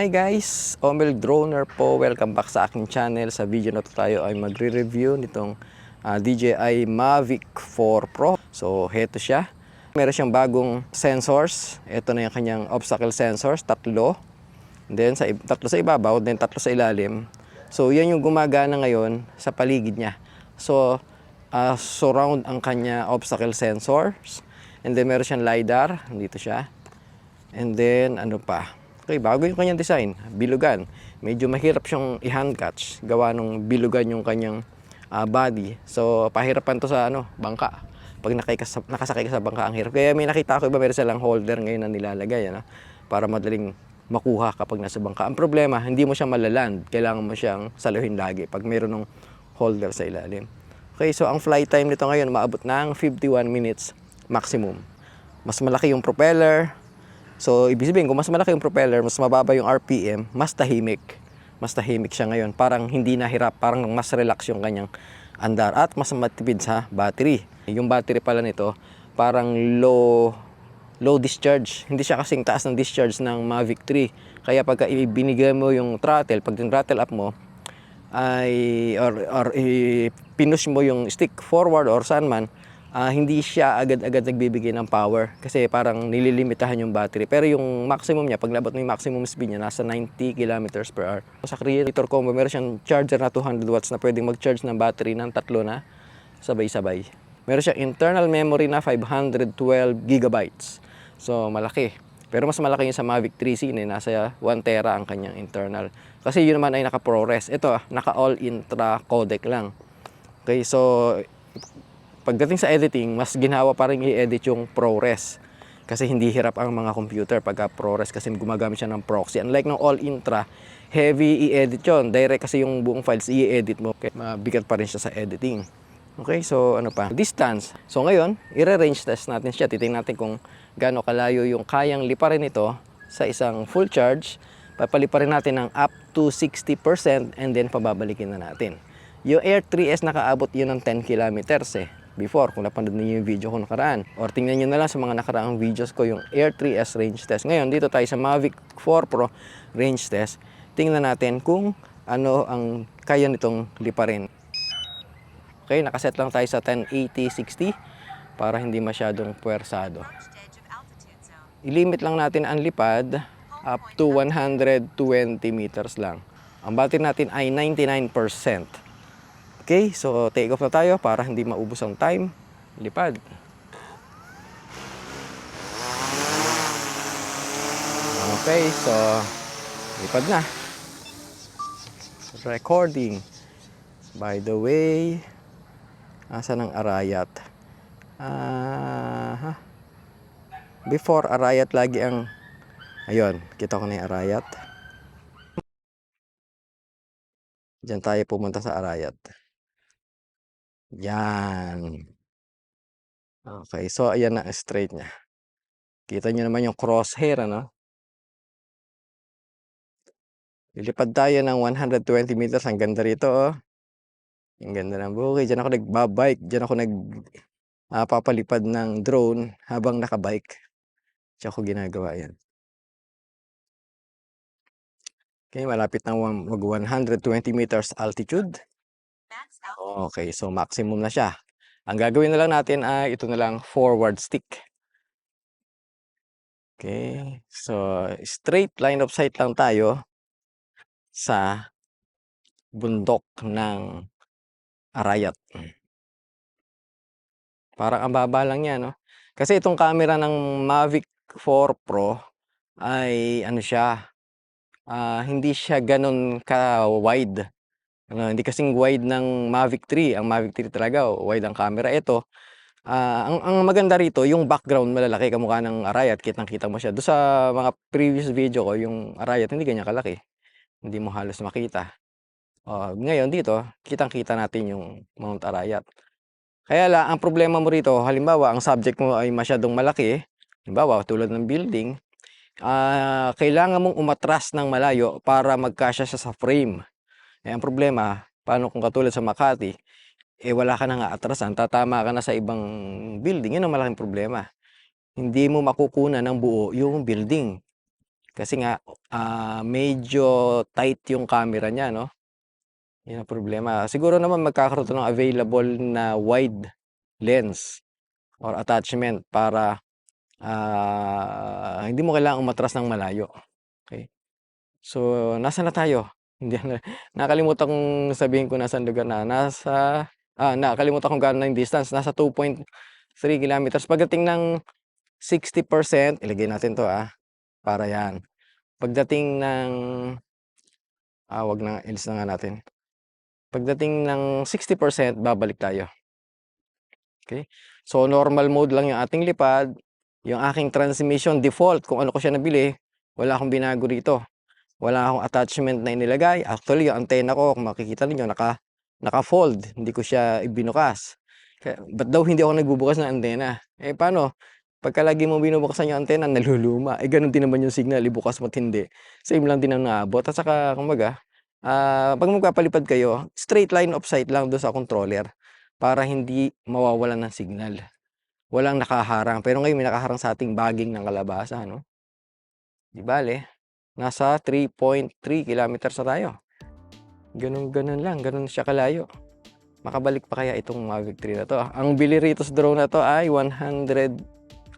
Hi guys! Omel Droner po. Welcome back sa aking channel. Sa video na to tayo ay magre-review nitong ah, DJI Mavic 4 Pro. So, heto siya. Meron siyang bagong sensors. Ito na yung kanyang obstacle sensors, tatlo. Then, sa, tatlo sa ibabaw, then tatlo sa ilalim. So, yan yung gumagana ngayon sa paligid niya. So, ah, surround ang kanya obstacle sensors. And then, meron siyang LiDAR. Dito siya. And then, ano pa? Okay, bago yung kanyang design. Bilugan. Medyo mahirap siyang i-hand catch. Gawa nung bilugan yung kanyang ah, body. So, pahirapan to sa ano, bangka. Pag nakay ka sa- nakasakay ka sa bangka, ang hirap. Kaya may nakita ko iba meron silang holder ngayon na nilalagay. Ano? Para madaling makuha kapag nasa bangka. Ang problema, hindi mo siya malaland. Kailangan mo siyang saluhin lagi pag meron ng holder sa ilalim. Okay, so ang flight time nito ngayon, maabot ng 51 minutes maximum. Mas malaki yung propeller, So, ibig sabihin, kung mas malaki yung propeller, mas mababa yung RPM, mas tahimik. Mas tahimik siya ngayon. Parang hindi nahirap, parang mas relax yung kanyang andar. At mas matipid sa battery. Yung battery pala nito, parang low low discharge. Hindi siya kasing taas ng discharge ng Mavic 3. Kaya pagka ibinigay mo yung throttle, pag throttle up mo, ay or or i- pinush mo yung stick forward or saan man, ah, hindi siya agad-agad nagbibigay ng power kasi parang nililimitahan yung battery. Pero yung maximum niya, pag labot mo yung maximum speed niya, nasa 90 kilometers per hour. Sa creator combo, meron siyang charger na 200 watts na pwedeng mag-charge ng battery ng tatlo na sabay-sabay. Meron siyang internal memory na 512 gigabytes. So, malaki. Pero mas malaki yung sa Mavic 3C na nasa 1 tera ang kanyang internal. Kasi yun naman ay naka ProRes. Ito, naka all intra codec lang. Okay, so pagdating sa editing, mas ginawa pa rin i-edit yung ProRes. Kasi hindi hirap ang mga computer pagka ProRes kasi gumagamit siya ng proxy. Unlike ng all intra, heavy i-edit yon Direct kasi yung buong files i-edit mo. Okay, mabigat pa rin siya sa editing. Okay, so ano pa? Distance. So ngayon, i-range test natin siya. Titingnan natin kung gaano kalayo yung kayang liparin ito sa isang full charge. Papaliparin natin ng up to 60% and then pababalikin na natin. Yung Air 3S nakaabot yun ng 10 kilometers eh. Before, kung napanood niyo yung video ko nakaraan. Or tingnan nyo na lang sa mga nakaraang videos ko yung Air 3S range test. Ngayon, dito tayo sa Mavic 4 Pro range test. Tingnan natin kung ano ang kaya nitong liparin. Okay, nakaset lang tayo sa 1080-60 para hindi masyadong puwersado. I-limit lang natin ang lipad up to 120 meters lang. Ang battery natin ay 99%. Okay, so take off na tayo para hindi maubos ang time. Lipad. Okay, so lipad na. Recording. By the way, asa ng Arayat? Ah, ha? Before Arayat lagi ang Ayun, kita ko na yung Arayat. Diyan tayo pumunta sa Arayat. Yan. Okay, so ayan na straight niya. Kita niyo naman yung crosshair, ano? Lilipad tayo ng 120 meters. Ang ganda rito, oh. Ang ganda ng bukid. Diyan ako nagbabike. Diyan ako nag ah, papalipad ng drone habang nakabike. Diyan ko ginagawa yan. Okay, malapit na mag 120 meters altitude. Okay, so maximum na siya. Ang gagawin na lang natin ay ito na lang forward stick. Okay, so straight line of sight lang tayo sa bundok ng Arayat. Parang ang baba lang niya, no? Kasi itong camera ng Mavic 4 Pro ay ano siya, ah, hindi siya ganun ka-wide. Ano, hindi kasing wide ng Mavic 3. Ang Mavic 3 talaga, wide ang camera. Ito, ah, ang, ang maganda rito, yung background malalaki, kamukha ng Arayat, kitang-kita mo siya. Doon sa mga previous video ko, yung Arayat, hindi ganyan kalaki. Hindi mo halos makita. Oh, ngayon dito, kitang-kita natin yung Mount Arayat. Kaya lang, ang problema mo rito, halimbawa, ang subject mo ay masyadong malaki, halimbawa, tulad ng building, ah, kailangan mong umatras ng malayo para magkasya siya sa frame. Eh, ang problema, paano kung katulad sa Makati, eh wala ka nang aatrasan, tatama ka na sa ibang building, yun ang malaking problema. Hindi mo makukunan ng buo yung building. Kasi nga, ah, medyo tight yung camera niya, no? Yun ang problema. Siguro naman magkakaroon ng available na wide lens or attachment para ah, hindi mo kailangang umatras ng malayo. Okay. So, nasaan na tayo? Hindi na nakalimutan kong sabihin kung nasaan lugar na. Nasa ah, nakalimutan kung gaano na yung distance. Nasa 2.3 kilometers. Pagdating ng 60%, ilagay natin to ah, para yan. Pagdating ng ah, wag na, ilis na nga natin. Pagdating ng 60%, babalik tayo. Okay? So, normal mode lang yung ating lipad. Yung aking transmission default, kung ano ko siya nabili, wala akong binago dito. Wala akong attachment na inilagay. Actually, yung antena ko, kung makikita niyo naka, naka-fold. Hindi ko siya ibinukas. Kaya, ba't daw hindi ako nagbubukas ng antena? Eh, paano? Pagka lagi mo binubuksan yung antena, naluluma. Eh, ganun din naman yung signal. Ibukas mo't hindi. Same lang din ang naabot. At saka, kumbaga, ah pag magpapalipad kayo, straight line of sight lang doon sa controller para hindi mawawalan ng signal. Walang nakaharang. Pero ngayon may nakaharang sa ating bagging ng kalabasa, no? Di bale, nasa 3.3 kilometers na tayo. Ganun-ganun lang, ganun siya kalayo. Makabalik pa kaya itong Mavic 3 na to? Ang bili rito sa drone na to ay 100,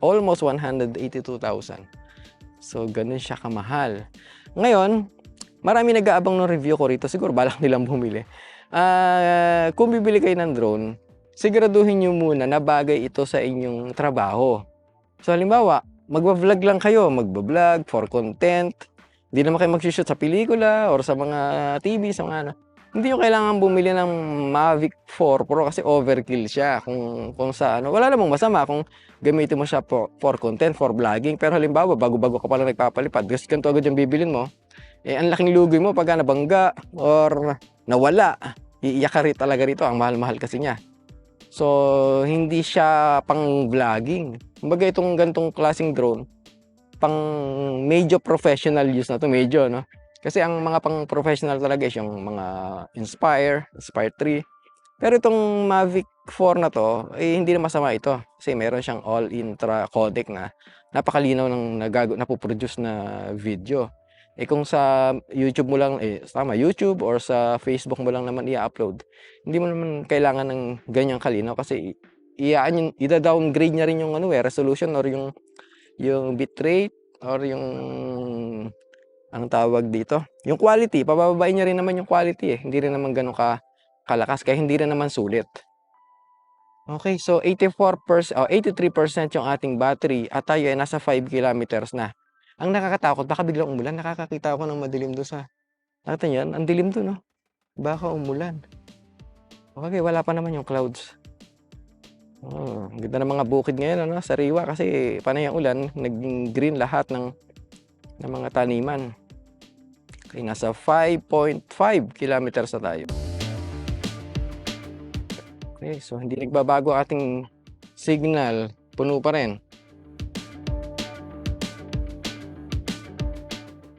almost 182,000. So, ganun siya kamahal. Ngayon, marami nag-aabang ng review ko rito. Siguro balak nilang bumili. Ah, kung bibili kayo ng drone, siguraduhin nyo muna na bagay ito sa inyong trabaho. So, halimbawa, magba-vlog lang kayo, magba-vlog for content. Hindi naman kayo mag-shoot sa pelikula or sa mga TV, sa mga ano. Hindi nyo kailangan bumili ng Mavic 4 Pro kasi overkill siya. Kung, kung sa ano, wala namang masama kung gamitin mo siya for, for content, for vlogging. Pero halimbawa, bago-bago ka pala nagpapalipad, kasi ganito agad yung bibilin mo, eh, ang laking lugi mo pagka nabangga or nawala. Iiyak ka rin talaga rito. Ang mahal-mahal kasi niya. So, hindi siya pang vlogging. Kumbaga itong gantong klaseng drone, pang medyo professional use na to, medyo, no? Kasi ang mga pang professional talaga is yung mga Inspire, Inspire 3. Pero itong Mavic 4 na to, eh, hindi na masama ito. Kasi meron siyang all-intra codec na napakalinaw ng nagago, napoproduce na video. Eh kung sa YouTube mo lang, eh tama, YouTube or sa Facebook mo lang naman i-upload, hindi mo naman kailangan ng ganyang kalinaw kasi ida-downgrade niya rin yung ano eh, resolution or yung yung bitrate or yung anong tawag dito? Yung quality, pababain niya rin naman yung quality eh. Hindi rin naman ganun ka kalakas kaya hindi rin naman sulit. Okay, so 84%, oh, 83% yung ating battery at tayo ay nasa 5 kilometers na. Ang nakakatakot, baka biglang umulan. Nakakakita ako ng madilim doon sa... Nakita niyo yan? Ang dilim doon, no? Baka umulan. Okay, wala pa naman yung clouds. Oh, ganda ng mga bukid ngayon, ano? Sariwa kasi panay ang ulan, naging green lahat ng, ng mga taniman. Okay, nasa 5.5 kilometers na tayo. Okay, so hindi nagbabago ang ating signal. Puno pa rin.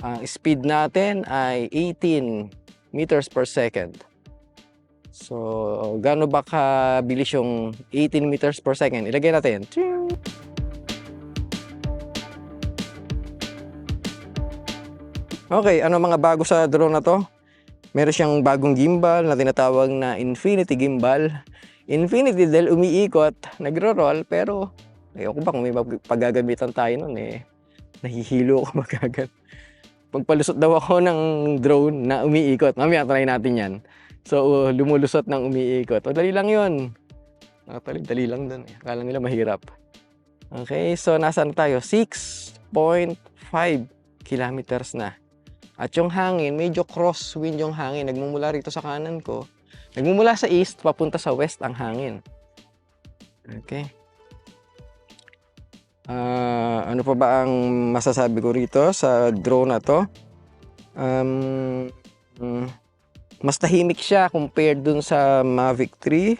Ang speed natin ay 18 meters per second. So, gaano ba kabilis yung 18 meters per second? Ilagay natin. Okay, ano mga bago sa drone na to? Meron siyang bagong gimbal na tinatawag na Infinity Gimbal. Infinity dahil umiikot, nagro-roll, pero ayoko ba kung may paggagamitan tayo nun eh. Nahihilo ako magagad. Pagpalusot daw ako ng drone na umiikot. Mamaya try natin yan. So, lumulusot ng umiikot. O, dali lang yun. Actually, dali lang dun. Eh. Akala nila mahirap. Okay, so nasaan tayo? 6.5 kilometers na. At yung hangin, medyo crosswind yung hangin. Nagmumula rito sa kanan ko. Nagmumula sa east, papunta sa west ang hangin. Okay. Ah, ano pa ba ang masasabi ko rito sa drone na to? Um, mm, mas tahimik siya compared dun sa Mavic 3.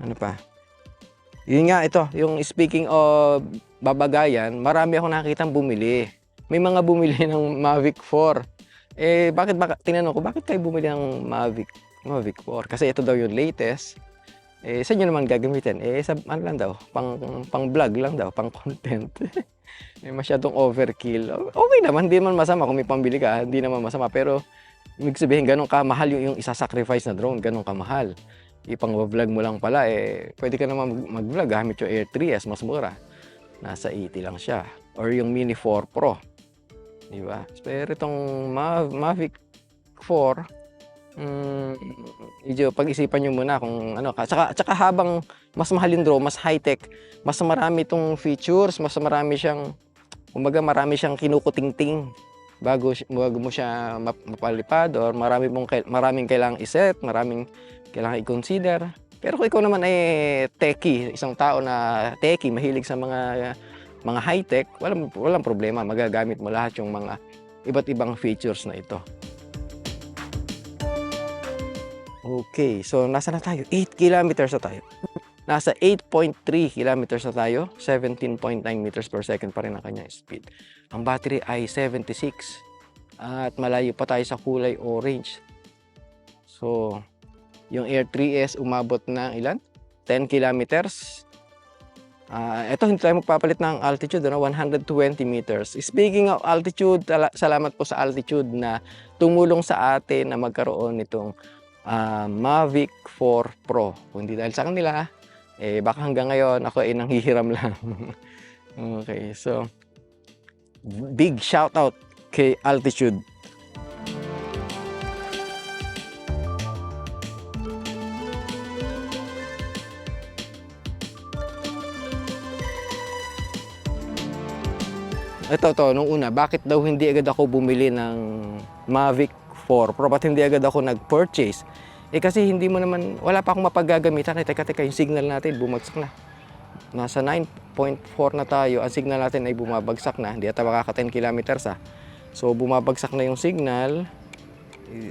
Ano pa? Yun nga, ito, yung speaking of babagayan, marami ako nakitang bumili. May mga bumili ng Mavic 4. Eh, bakit, baka, tinanong ko, bakit kayo bumili ng Mavic, Mavic 4? Kasi ito daw yung latest. Eh, saan nyo naman gagamitin? Eh, sa, ano lang daw, pang, pang vlog lang daw, pang content. may masyadong overkill. Okay naman, hindi naman masama kung may pambili ka, hindi naman masama. Pero, ibig sabihin, ganun kamahal yung, yung isa-sacrifice na drone, ganun kamahal. Ipang vlog mo lang pala, eh, pwede ka naman mag- mag-vlog gamit yung Air 3S, mas mura. Nasa 80 lang siya. Or yung Mini 4 Pro. Di ba? Pero itong Ma- Mavic 4, Mm, medyo pag-isipan nyo muna kung ano. Tsaka, tsaka habang mas mahal yung drone, mas high-tech, mas marami itong features, mas marami siyang, umaga marami siyang kinukuting-ting bago, bago mo siya map- mapalipad or marami mong, maraming kailangang iset, maraming kailangang i-consider. Pero kung ikaw naman ay techie, isang tao na techie, mahilig sa mga mga high-tech, walang, walang problema. Magagamit mo lahat yung mga iba't ibang features na ito. Okay, so nasa na tayo? 8 kilometers na tayo. Nasa 8.3 kilometers na tayo. 17.9 meters per second pa rin ang kanyang speed. Ang battery ay 76. At malayo pa tayo sa kulay orange. So, yung Air 3S umabot ng ilan? 10 kilometers. Ah, ito hindi tayo magpapalit ng altitude, ano? 120 meters. Speaking of altitude, salamat po sa altitude na tumulong sa atin na magkaroon nitong ah, Mavic 4 Pro. Kung hindi dahil sa kanila, eh baka hanggang ngayon ako ay nanghihiram lang. okay, so big shout out kay Altitude. Ito to, nung una, bakit daw hindi agad ako bumili ng Mavic 4 Pro? Ba't hindi agad ako nag-purchase? Eh kasi hindi mo naman, wala pa akong mapagagamitan. Eh, teka, teka, yung signal natin bumagsak na. Nasa 9.4 na tayo, ang signal natin ay bumabagsak na. Hindi ata makaka 10 kilometers ah. So bumabagsak na yung signal.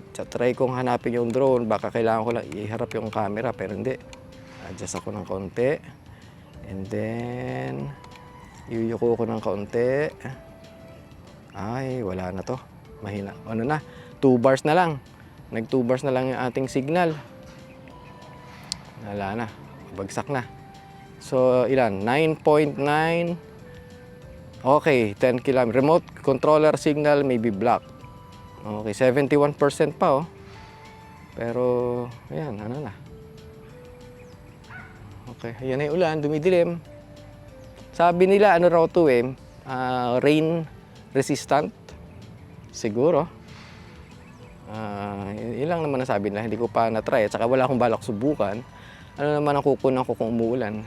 Try kong hanapin yung drone. Baka kailangan ko lang iharap yung camera, pero hindi. Adjust ako ng konti. And then, Yuyuko ko ng kaunti. Ay, wala na to. Mahina. Ano na? 2 bars na lang. Nag 2 bars na lang yung ating signal. Wala na. Bagsak na. So, ilan? 9.9. Okay, 10 km. Remote controller signal may be blocked. Okay, 71% pa oh. Pero, ayan, ano na. Okay, ayan yung ulan, dumidilim. Sabi nila, ano raw to eh, ah, rain resistant. Siguro. Y- yun lang naman nasabi nila, hindi ko pa na-try. At saka wala akong balak subukan. Ano naman ang kukunan ko kung umuulan?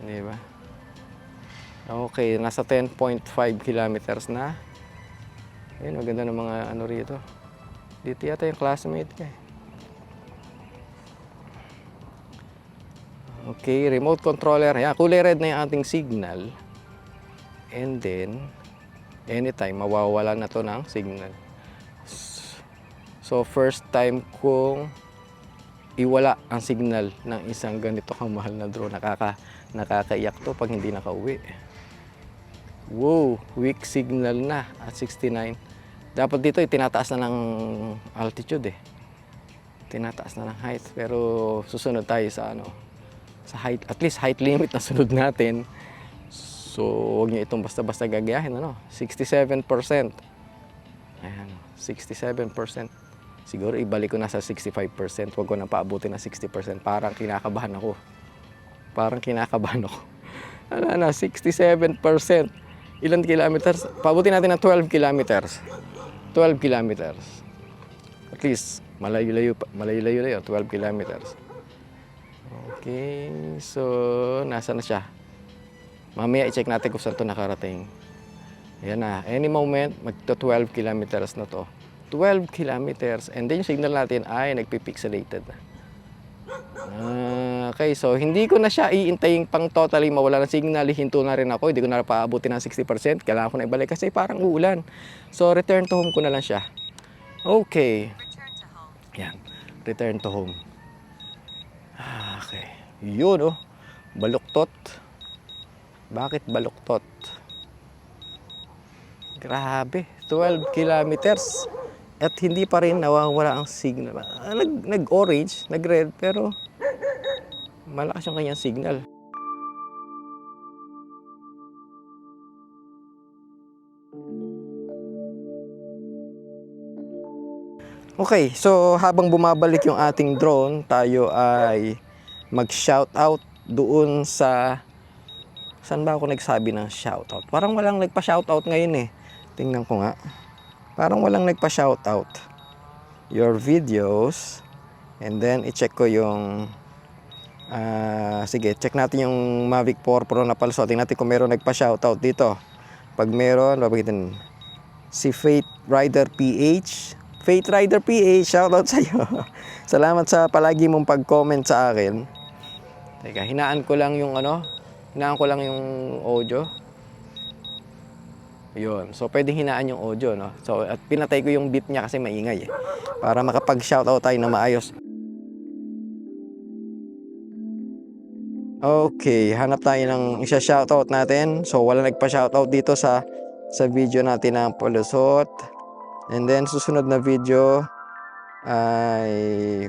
Di ba? Okay, nasa 10.5 kilometers na. Ayun, maganda ng mga ano rito. Dito yata yung classmate ko eh. Okay, remote controller. Yan, kulay red na yung ating signal. And then, anytime, mawawala na to ng signal. So, first time kong iwala ang signal ng isang ganito kamahal na drone. Nakaka, nakakaiyak to pag hindi nakauwi. Wow, weak signal na at 69. Dapat dito, itinataas na ng altitude eh. Tinataas na ng height. Pero susunod tayo sa ano, sa height, at least height limit na sunod natin. So, huwag niyo itong basta-basta gagayahin, ano? 67%. Ayan, 67%. Siguro ibalik ko na sa 65%. Huwag ko na paabutin na 60%. Parang kinakabahan ako. Parang kinakabahan ako. Ano na, 67%. Ilan kilometers? Paabutin natin ng 12 kilometers. 12 kilometers. At least, malayo-layo, malayo-layo na yun, 12 kilometers. Okay, so nasa na siya? Mamaya i-check natin kung saan to nakarating. Ayan na, any moment, magto 12 kilometers na to. 12 kilometers, and then yung signal natin ay nagpipixelated na. Ah, okay, so hindi ko na siya iintayin pang totally mawala ng signal, hinto na rin ako, hindi ko na paabutin ng 60%, kailangan ko na ibalik kasi parang uulan. So return to home ko na lang siya. Okay. Yan, return to home. Ah, Okay. Yun oh. Baluktot. Bakit baluktot? Grabe. 12 kilometers at hindi pa rin nawawala ang signal. Ah, nag, nag-orange, nag-red, pero malakas yung kanyang signal. Okay, so habang bumabalik yung ating drone, tayo ay mag-shout out doon sa Saan ba ako nagsabi ng shout out? Parang walang nagpa-shout out ngayon eh. Tingnan ko nga. Parang walang nagpa-shoutout. Your videos. And then, i-check ko yung... ah sige, check natin yung Mavic 4 Pro na palso. Tingnan natin kung meron nagpa-shoutout dito. Pag meron, babagitin si Faith Rider PH. Faith Rider PH, shoutout sa iyo. Salamat sa palagi mong pag-comment sa akin. Teka, hinaan ko lang yung ano, hinaan ko lang yung audio. Yun. So, pwedeng hinaan yung audio, no? So, at pinatay ko yung beep niya kasi maingay eh. Para makapag-shoutout tayo na maayos. Okay, hanap tayo ng isa shoutout natin. So, wala nagpa-shoutout dito sa sa video natin ng palusot. And then, susunod na video ay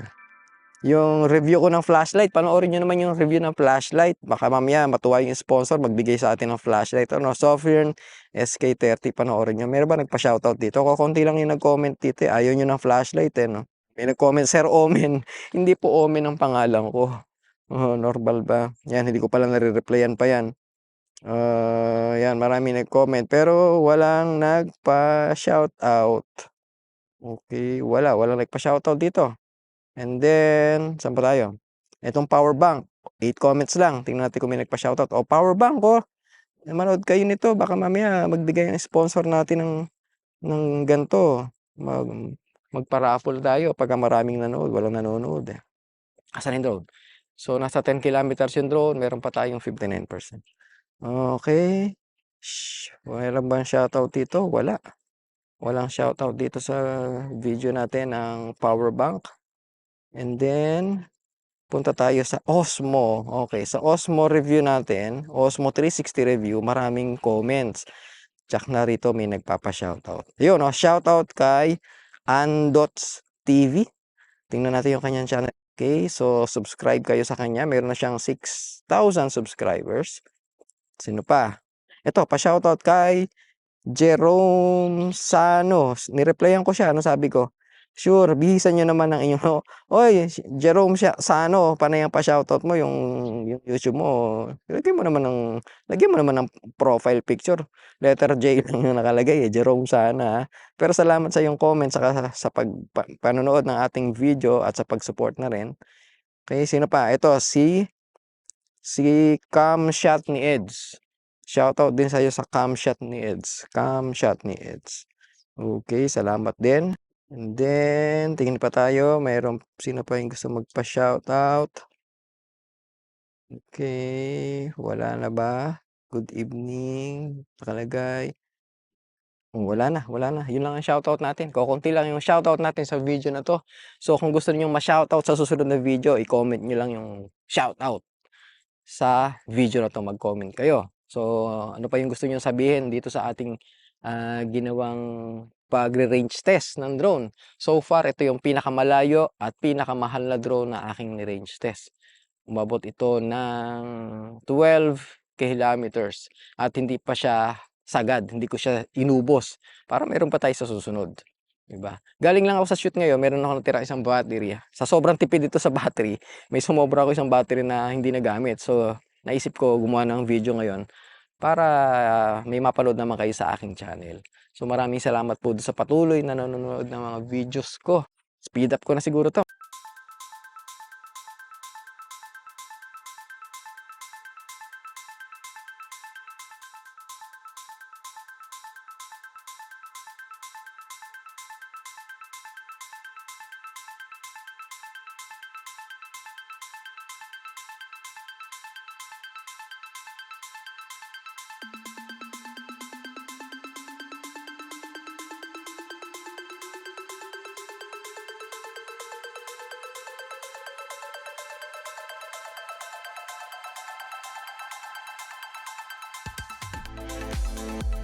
yung review ko ng flashlight. Panoorin nyo naman yung review ng flashlight. Baka mamaya matuwa yung sponsor, magbigay sa atin ng flashlight. Ano, Sofirn SK30, panoorin nyo. Meron ba nagpa-shoutout dito? Kukunti lang yung nag-comment dito. eh. Ayaw nyo ng flashlight eh, no? May nag-comment, Sir Omen. hindi po Omen ang pangalan ko. Oh, normal ba? Yan, hindi ko pala nare-replyan pa yan. Ah, yan, marami nag-comment. Pero walang nagpa-shoutout. Okay, wala. Walang nagpa-shoutout dito. And then, saan pa tayo? Itong power bank. 8 comments lang. Tingnan natin kung may nagpa-shoutout. O, power bank ko. Manood kayo nito. Baka mamaya magbigay ang sponsor natin ng, ng ganito. Mag, magpa-raffle tayo pagka maraming nanood. Walang nanonood eh. Asan yung drone? So, nasa 10 kilometers yung drone. Meron pa tayong 59%. Okay. Shh. Meron bang shoutout dito? Wala. Walang shoutout dito sa video natin ng power bank. And then, punta tayo sa Osmo. Okay, sa Osmo review natin, Osmo 360 review, maraming comments. Tsak na rito may nagpapa-shoutout. Yun, oh, shoutout kay Andots TV. Tingnan natin yung kanyang channel. Okay, so subscribe kayo sa kanya. Meron na siyang 6,000 subscribers. Sino pa? Ito, pa-shoutout kay Jerome Sano. Nireplyan ko siya. Ano sabi ko? Sure, bihisan nyo naman ng inyong... Oy, Jerome siya, Sano, panay ang pa-shoutout mo yung, yung YouTube mo. Lagyan mo naman ng... Lagyan mo naman ng profile picture. Letter J lang yung nakalagay eh. Jerome Sana. Pero salamat sa iyong comments sa, sa pag, pa, panonood ng ating video at sa pag-support na rin. Okay, sino pa? Ito, si si Cam Shot ni Eds. Shoutout din sa iyo sa Cam Shot ni Eds. Cam Shot ni Eds. Okay, salamat din. And then, tingin pa tayo. Mayroon, sino pa yung gusto magpa-shoutout? Okay, wala na ba? Good evening. Nakalagay. Oh, Wala na, wala na. Yun lang ang shoutout natin. Kukunti lang yung shoutout natin sa video na to. So, kung gusto niyo ma-shoutout sa susunod na video, i-comment niyo lang yung shoutout sa video na to. Mag-comment kayo. So, ano pa yung gusto niyo sabihin dito sa ating ah, ginawang pagre-range test ng drone. So far, ito yung pinakamalayo at pinakamahal na drone na aking ni-range test. Umabot ito ng 12 kilometers at hindi pa siya sagad, hindi ko siya inubos para meron pa tayo sa susunod. Diba? Galing lang ako sa shoot ngayon, meron ako natira isang battery. Sa sobrang tipid dito sa battery, may sumobra ako isang battery na hindi nagamit. So, naisip ko gumawa ng video ngayon para may mapanood naman kayo sa aking channel. So, maraming salamat po sa patuloy na nanonood ng mga videos ko. Speed up ko na siguro to. you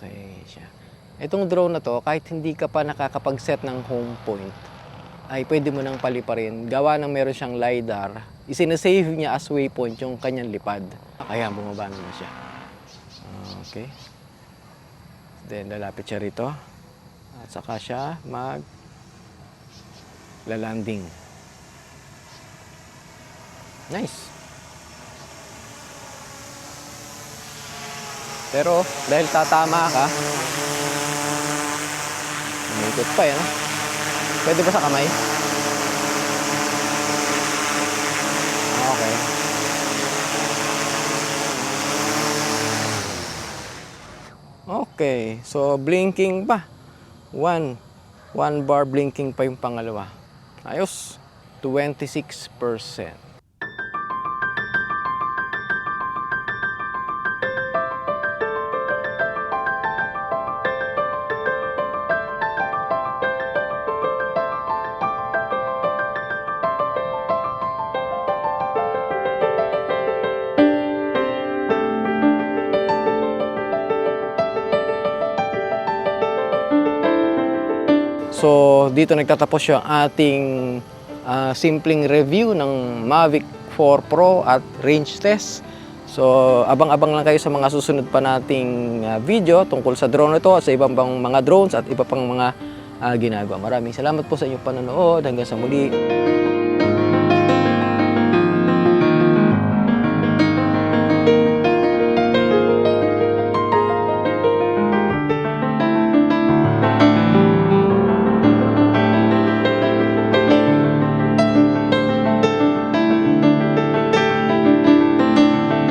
Okay siya. Itong drone na to, kahit hindi ka pa nakakapag-set ng home point, ay pwede mo nang paliparin. Gawa ng meron siyang LiDAR, isinasave niya as waypoint yung kanyang lipad. Kaya bumaba naman siya. Okay. Then lalapit siya rito. At saka siya mag lalanding. Nice. Pero dahil tatama ka, umikot pa yan. Pwede ba sa kamay? Okay. Okay, so blinking pa. One. One bar blinking pa yung pangalawa. Ayos. 26%. So, dito nagtatapos yung ating ah, simpleng review ng Mavic 4 Pro at range test. So, abang-abang lang kayo sa mga susunod pa nating ah, video tungkol sa drone ito at sa ibang pang mga drones at iba pang mga ah, ginagawa. Maraming salamat po sa inyong panonood. Hanggang sa muli.